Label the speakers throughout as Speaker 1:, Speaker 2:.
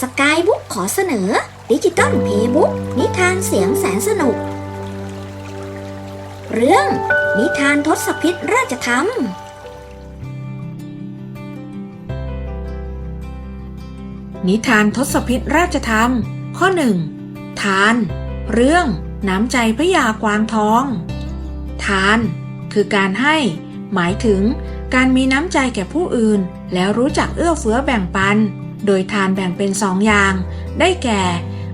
Speaker 1: สกายบุ๊กขอเสนอดิจิตอลเพย์บุ๊กนิทานเสียงแสนสนุก เรื่อง นิทานทศพิษราชธรรม
Speaker 2: นิทานทศพิษราชธรรม ข้อหนึ่งทาน เรื่องน้ำใจพระยากวางทอง ทาน คือการให้ หมายถึงการมีน้ำใจแก่ผู้อื่น แล้วรู้จักเอื้อเฟื้อแบ่งปัน โดยทานแบ่งเป็นสองอย่าง ได้แก่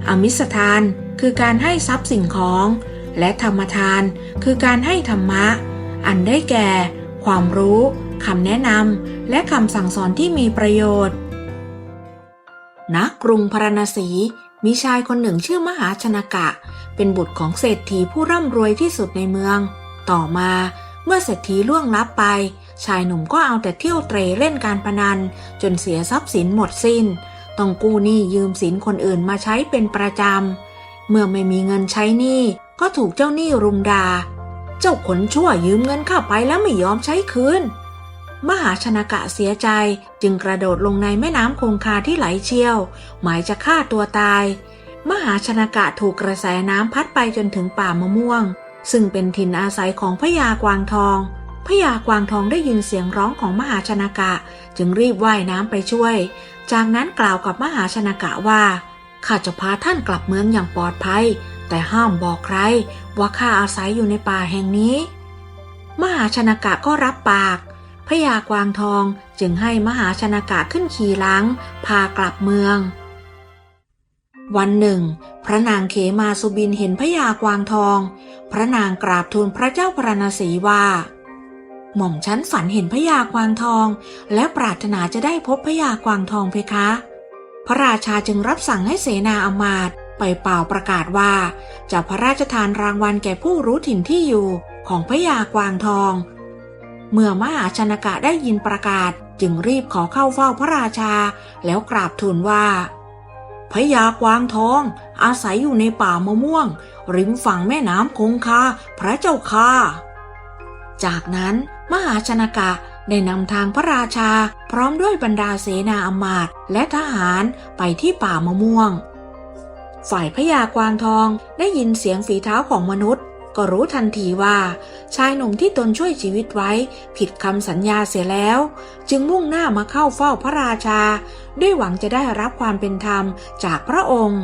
Speaker 2: อมิสทาน คือการให้ทรัพย์สิ่งของ และธรรมทาน คือการให้ธรรมะ อันได้แก่ ความรู้คำแนะนำและคำสั่งสอนที่มีประโยชน์ณกรุงพาราณสี มีชายคนหนึ่งชื่อมหาชนกะ เป็นบุตรของเศรษฐีผู้ร่ำรวยที่สุดในเมือง ต่อมาเมื่อเศรษฐีล่วงลับไป ชายหนุ่มก็เอาแต่เที่ยวเตร่เล่นการพนัน จนเสียทรัพย์สินหมดสิน้น ต้องกู้หนี้ยืมสินคนอื่นมาใช้เป็นประจำ เมื่อไม่มีเงินใช้หนี้ก็ถูกเจ้าหนี้รุมดา เจ้าขนชั่วยืมเงินข้าไปแล้วไม่ยอมใช้คืน มหาชนกะเสียใจจึงกระโดดลงในแม่น้ำคงคาที่ไหลเชี่ยว หมายจะฆ่าตัวตาย มหาชนกะถูกกระแสน้ำพัดไปจนถึงป่ามะม่วง ซึ่งเป็นถิ่นอาศัยของพญากวางทอง พญากวางทองได้ยินเสียงร้องของมหาชนกะ จึงรีบว่ายน้ำไปช่วย จากนั้นกล่าวกับมหาชนกะว่าข้าจะพาท่านกลับเมืองอย่างปลอดภัย แต่ห้ามบอกใคร ว่าข้าอาศัยอยู่ในป่าแห่งนี้ มหาชนกะก็รับปากพญากวางทองจึงให้มหาชนกะขึ้นขี่หลัง พากลับเมือง วันหนึ่ง พระนางเขมาสุบินเห็นพญากวางทอง พระนางกราบทูลพระเจ้าพระนศีว่า หม่อมฉันฝันเห็นพญากวางทอง และปรารถนาจะได้พบพญากวางทองเพคะ พระราชาจึงรับสั่งให้เสนาอมาตย์ไปเป่าประกาศว่า จะพระราชทานรางวัลแก่ผู้รู้ถิ่นที่อยู่ของพญากวางทอง เมื่อมหาชนกะได้ยินประกาศจึงรีบขอเข้าเฝ้าพระราชา แล้วกราบทูลว่าพญากวางทอง อาศัยอยู่ในป่ามะม่วง ริมฝั่งแม่น้ำคงคาพระเจ้าค่ะจากนั้น มหาชนกะได้นำทางพระราชาพร้อมด้วยบรรดาเสนาอมาตย์และทหารไปที่ป่ามะม่วง ฝ่ายพญากวางทองได้ยินเสียงฝีเท้าของมนุษย์ ก็รู้ทันทีว่า ชายหนุ่มที่ตนช่วยชีวิตไว้ ผิดคำสัญญาเสียแล้ว จึงมุ่งหน้ามาเข้าเฝ้าพระราชา ด้วยหวังจะได้รับความเป็นธรรมจากพระองค์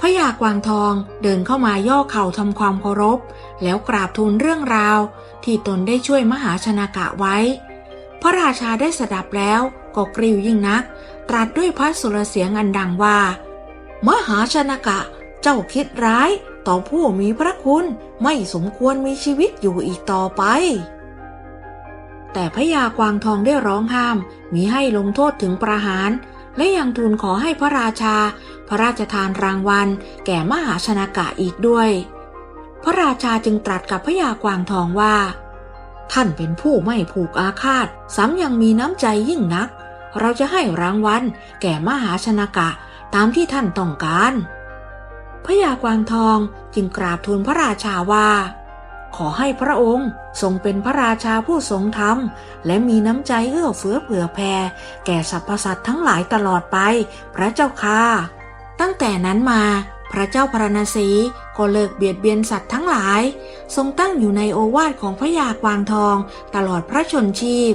Speaker 2: พระยากวางทองเดินเข้ามาย่อเข่าทำความเคารพ แล้วกราบทูลเรื่องราว ที่ตนได้ช่วยมหาชนากะไว้ พระราชาได้สดับแล้วก็กริ้วยิ่งนัก ตรัสด้วยพระสุรเสียงอันดังว่า มหาชนกะเจ้าคิดร้ายต่อผู้มีพระคุณไม่สมควรมีชีวิตอยู่อีกต่อไป แต่พระยากวางทองได้ร้องห้ามมิให้ลงโทษถึงประหาร และยังทูลขอให้พระราชา พระราชทานรางวัล แก่มหาชนากะอีกด้วย พระราชาจึงตรัสกับพระยากวางทองว่า ท่านเป็นผู้ไม่ผูกอาฆาตซ้ำยังมีน้ำใจยิ่งนัก เราจะให้รางวัล แก่มหาชนากะตามที่ท่านต้องการพระยากวางทองจึงกราบทูลพระราชาว่า ขอให้พระองค์ทรงเป็นพระราชาผู้ทรงธรรม และมีน้ำใจเอื้อเฟื้อเผื่อแผ่แก่สรรพสัตว์ทั้งหลายตลอดไป พระเจ้าค่ะตั้งแต่นั้นมา พระเจ้าพระนศีก็เลิกเบียดเบียนสัตว์ทั้งหลาย ทรงตั้งอยู่ในโอวาทของพระยากวางทองตลอดพระชนชีพ